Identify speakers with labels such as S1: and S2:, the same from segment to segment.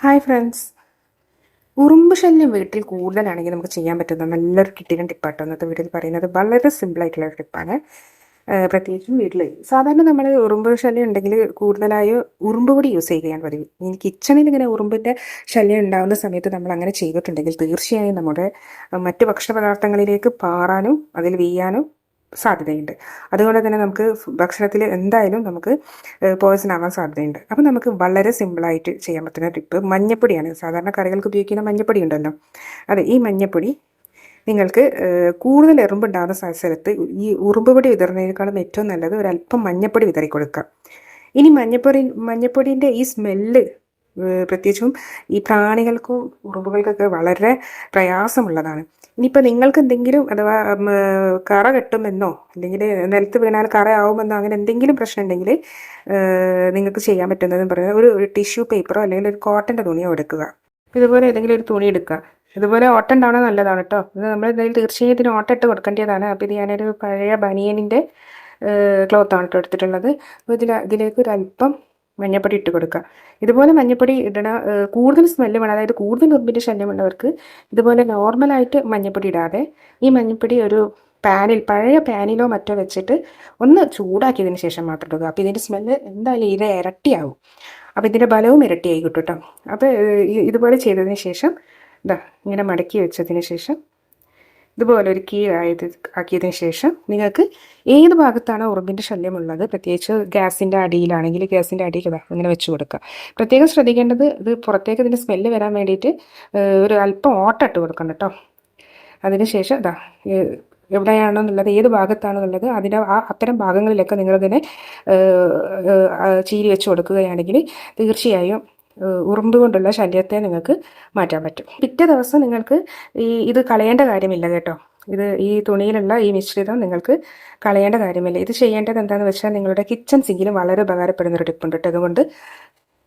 S1: Hi friends ഉറുമ്പ് ശല്യം വീട്ടിൽ കൂടുതലാണെങ്കിൽ നമുക്ക് ചെയ്യാൻ പറ്റുന്ന നല്ലൊരു കിട്ടിയ ടിപ്പാട്ടോ ഇന്നത്തെ വീട്ടിൽ പറയുന്നത്. വളരെ സിമ്പിളായിട്ടുള്ള ഒരു ടിപ്പാണ് പ്രത്യേകിച്ചും വീട്ടിൽ സാധാരണ നമ്മൾ ഉറുമ്പ് ശല്യം ഉണ്ടെങ്കിൽ കൂടുതലായി ഉറുമ്പ് പൊടി യൂസ് ചെയ്യുകയാണ് പതിവ്. ഇനി കിച്ചണിൽ ഇങ്ങനെ ഉറുമ്പിന്റെ ശല്യം ഉണ്ടാകുന്ന സമയത്ത് നമ്മൾ അങ്ങനെ ചെയ്തിട്ടുണ്ടെങ്കിൽ തീർച്ചയായും നമ്മുടെ മറ്റ് ഭക്ഷണപദാർത്ഥങ്ങളിലേക്ക് പാറാനും അതിൽ വീയാനും സാധ്യതയുണ്ട്. അതുകൊണ്ട് തന്നെ നമുക്ക് ഭക്ഷണത്തിൽ എന്തായാലും നമുക്ക് പോയ്സൺ ആവാൻ സാധ്യതയുണ്ട്. അപ്പോൾ നമുക്ക് വളരെ സിമ്പിളായിട്ട് ചെയ്യാൻ പറ്റുന്ന ടിപ്പ് മഞ്ഞപ്പൊടിയാണ്. സാധാരണ കറികൾക്ക് ഉപയോഗിക്കുന്ന മഞ്ഞപ്പൊടി ഉണ്ടല്ലോ. അതെ ഈ മഞ്ഞപ്പൊടി നിങ്ങൾക്ക് കൂടുതൽ എറുമ്പുണ്ടാകുന്ന സ്ഥലത്ത് ഈ ഉറുമ്പ് പൊടി വിതറുന്നതിനേക്കാളും ഏറ്റവും നല്ലത് ഒരല്പം മഞ്ഞപ്പൊടി വിതറി കൊടുക്കുക ഇനി മഞ്ഞപ്പൊടി മഞ്ഞപ്പൊടിന്റെ ഈ സ്മെല്ല് പ്രത്യേകിച്ചും ഈ പ്രാണികൾക്കും ഉറുമ്പുകൾക്കൊക്കെ വളരെ പ്രയാസമുള്ളതാണ്. ഇനിയിപ്പോൾ നിങ്ങൾക്ക് എന്തെങ്കിലും അഥവാ കറ കെട്ടുമെന്നോ അല്ലെങ്കിൽ നിലത്ത് വീണാൽ കറ ആവുമെന്നോ അങ്ങനെ എന്തെങ്കിലും പ്രശ്നം ഉണ്ടെങ്കിൽ നിങ്ങൾക്ക് ചെയ്യാൻ പറ്റുന്നതെന്ന് പറയുന്നത് ഒരു ടിഷ്യൂ പേപ്പറോ അല്ലെങ്കിൽ ഒരു കോട്ടന്റെ തുണിയോ എടുക്കുക. ഇതുപോലെ ഏതെങ്കിലും ഒരു തുണി എടുക്കുക. ഇതുപോലെ ഓട്ടം ഉണ്ടാവണം നല്ലതാണ് കേട്ടോ ഇത് നമ്മൾ എന്തായാലും തീർച്ചയായും ഇതിന് ഓട്ടം ഇട്ട് കൊടുക്കേണ്ടതാണ്. അപ്പോൾ ഇത് ഞാനൊരു പഴയ ബനിയനിന്റെ ക്ലോത്താണ് കേട്ടോ എടുത്തിട്ടുള്ളത്. അപ്പോൾ ഇതിൽ ഇതിലേക്ക് ഒരു അല്പം മഞ്ഞപ്പൊടി ഇട്ട് കൊടുക്കുക ഇതുപോലെ മഞ്ഞപ്പൊടി ഇടണ കൂടുതൽ സ്മെല്ല് വേണം. അതായത് കൂടുതൽ ഉറുമ്പിന്റെ ശല്യമുള്ളവർക്ക് ഇതുപോലെ നോർമലായിട്ട് മഞ്ഞപ്പൊടി ഇടാതെ ഈ മഞ്ഞപ്പൊടി ഒരു പാനിൽ പഴയ പാനിലോ മറ്റോ വെച്ചിട്ട് ഒന്ന് ചൂടാക്കിയതിന് ശേഷം മാത്രം ഇടുക. അപ്പോൾ ഇതിന്റെ സ്മെല്ല് എന്തായാലും ഇര ഇരട്ടിയാവും. അപ്പോൾ ഇതിന്റെ ബലവും ഇരട്ടിയായി കിട്ടും കേട്ടോ അപ്പോൾ ഇതുപോലെ ചെയ്തതിന് ശേഷം ഇതാ ഇങ്ങനെ മടക്കി വെച്ചതിന് ശേഷം ഇതുപോലെ ഒരു കീ ആയത് ആക്കിയതിന് ശേഷം നിങ്ങൾക്ക് ഏത് ഭാഗത്താണ് ഉറുമ്പിന്റെ ശല്യമുള്ളത്? പ്രത്യേകിച്ച് ഗ്യാസിന്റെ അടിയിലാണെങ്കിൽ ഗ്യാസിന്റെ അടിയിൽ ഇങ്ങനെ വെച്ച് കൊടുക്കുക. പ്രത്യേകം ശ്രദ്ധിക്കേണ്ടത് ഇത് പുറത്തേക്ക് ഇതിന്റെ സ്മെല്ല് വരാൻ വേണ്ടിയിട്ട് ഒരു അല്പം ഓട്ട ഇട്ട് കൊടുക്കണം കേട്ടോ. അതിനുശേഷം ഇതാ എവിടെയാണെന്നുള്ളത് ഏത് ഭാഗത്താണെന്നുള്ളത് അതിന്റെ ആ അത്തരം ഭാഗങ്ങളിലൊക്കെ നിങ്ങളിതിനെ ചീരി വെച്ച് കൊടുക്കുകയാണെങ്കിൽ തീർച്ചയായും ഉറുമ്പ് കൊണ്ടുള്ള ശല്യത്തെ നിങ്ങൾക്ക് മാറ്റാൻ പറ്റും. പിറ്റേ ദിവസം നിങ്ങൾക്ക് ഈ ഇത് കളയേണ്ട കാര്യമില്ല കേട്ടോ. ഇത് ഈ തുണിയിലുള്ള ഈ മിശ്രിതം നിങ്ങൾക്ക് കളയേണ്ട കാര്യമില്ല. ഇത് ചെയ്യേണ്ടത് എന്താണെന്ന് വെച്ചാൽ നിങ്ങളുടെ കിച്ചൺ സിങ്കിലും വളരെ ഉപകാരപ്പെടുന്ന ഒരു ടിപ്പുണ്ട് കേട്ടോ. അതുകൊണ്ട്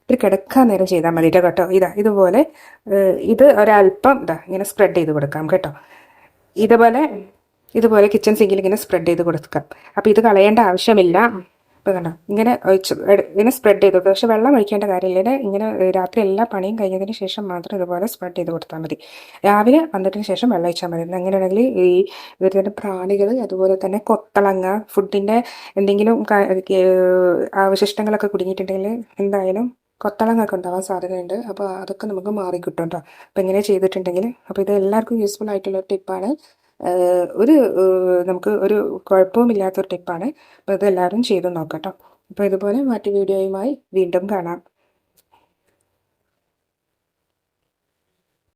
S1: ഒരു കിടക്കാൻ നേരം ചെയ്താൽ മതി കേട്ടോ. ഇതാ ഇതുപോലെ ഇത് ഒരല്പം ഇതാ ഇങ്ങനെ സ്പ്രെഡ് ചെയ്ത് കൊടുക്കാം കേട്ടോ. ഇതുപോലെ ഇതുപോലെ കിച്ചൺ സിങ്കിൽ ഇങ്ങനെ സ്പ്രെഡ് ചെയ്ത് കൊടുക്കാം. അപ്പോൾ ഇത് കളയേണ്ട ആവശ്യമില്ല. ഇപ്പോൾ കണ്ടോ? ഇങ്ങനെ ഒഴിച്ച് സ്പ്രെഡ് ചെയ്ത് കൊടുക്കുക പക്ഷേ വെള്ളം ഒഴിക്കേണ്ട കാര്യമില്ല. ഇങ്ങനെ രാത്രി എല്ലാ പണിയും കഴിഞ്ഞതിന് ശേഷം മാത്രം ഇതുപോലെ സ്പ്രെഡ് ചെയ്ത് കൊടുത്താൽ മതി. രാവിലെ വന്നതിന് ശേഷം വെള്ളം ഒഴിച്ചാൽ മതി. അങ്ങനെയാണെങ്കിൽ ഈ ഇവരുടെ പ്രാണികൾ അതുപോലെ തന്നെ കൊത്തളങ്ങ ഫുഡിന്റെ എന്തെങ്കിലും അവശിഷ്ടങ്ങളൊക്കെ കുടുങ്ങിയിട്ടുണ്ടെങ്കിൽ എന്തായാലും കൊത്തളങ്ങൊക്കെ ഉണ്ടാവാൻ സാധ്യതയുണ്ട്. അപ്പോൾ അതൊക്കെ നമുക്ക് മാറി കിട്ടും കേട്ടോ അപ്പോൾ ഇങ്ങനെ ചെയ്തിട്ടുണ്ടെങ്കിൽ അപ്പോൾ ഇത് എല്ലാവർക്കും യൂസ്ഫുൾ ആയിട്ടുള്ള ടിപ്പാണ് ഒരു നമുക്ക് ഒരു കുഴപ്പവുമില്ലാത്തൊരു ടിപ്പാണ്. അപ്പോൾ ഇത് എല്ലാവരും ചെയ്ത് നോക്കട്ടോ. കേട്ടോ അപ്പോൾ ഇതുപോലെ മറ്റു വീഡിയോയുമായി വീണ്ടും കാണാം.